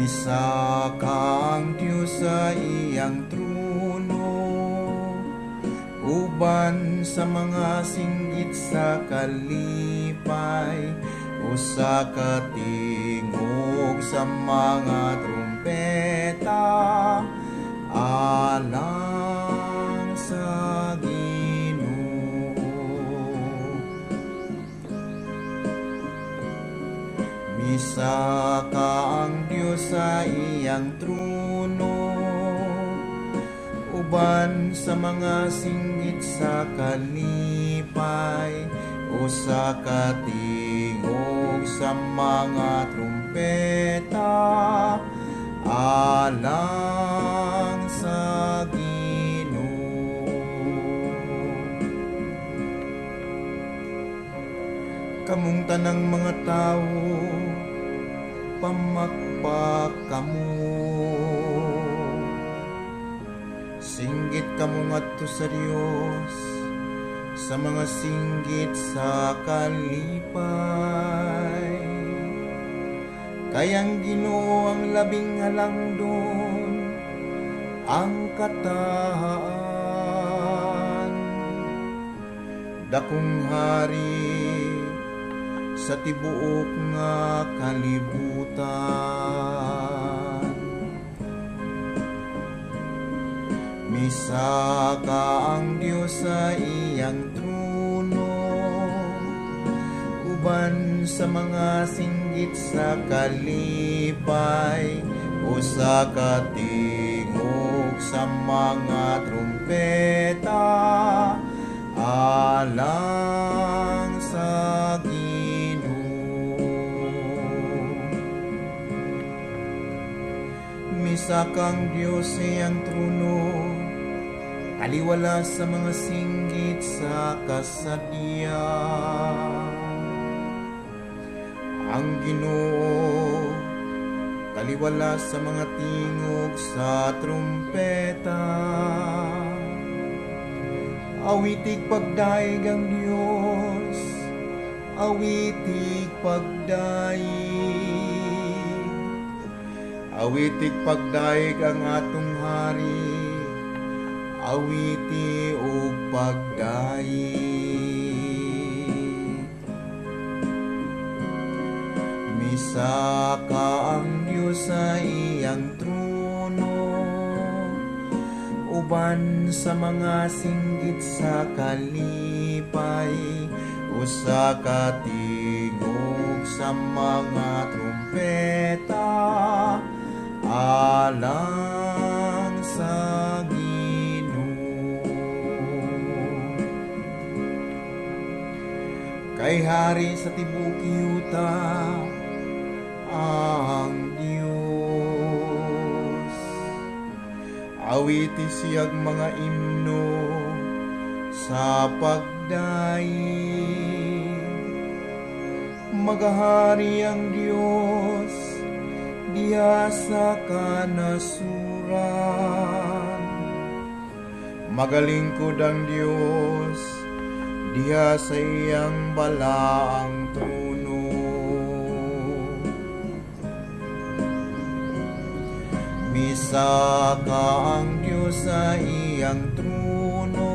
Isa kang Diyos sa iyang trono Uban sa mga singgit sa kalipay O sa katingog sa mga trono Misa ka ang Diyos sa iyang trono Uban sa mga singgit sa kalipay O sa katingog sa mga trumpeta Alang sa Ginoo. Kamong tanang mga tao pamakpak kamo Singgit kamo ngadto sa Dios sa mga singgit sa kalipay. Kayang Ginoo ang labing halangdon ang katahaan. Dakong hari sa tibuok nga kalibutan. Misa ka ang Diyos sa iyang trono Uban sa mga singgit sa kalipay O sa katingog sa mga trumpeta. Alang Misa kang Diyos iyang trono Aliwala sa mga singgit sa kasadya Ang Ginoo Taliwala sa mga tingog sa trumpeta. Awitig pagdaig ang Diyos Awitig pagdaig Awitig pagdaig ang atong hari Awiti o pagdaig Misa ka ang Diyos sa iyang trono Uban sa mga singgit sa kalipay O sa katingog sa mga trumpeta Alang sa Ginoo. Kay hari sa tibuk yuta ang Diyos. Awiti siyag mga imno sa pagdaig Magahari ang Diyos diya sa kanasuran Magalingkod ang Diyos diha sa iyang balaang trono Misa ka ang Diyos sa iyang trono.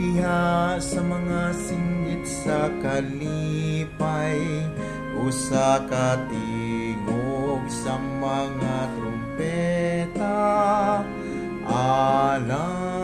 Diha sa mga singgit sa kalipay O sa katingog sa mga trumpeta. Alam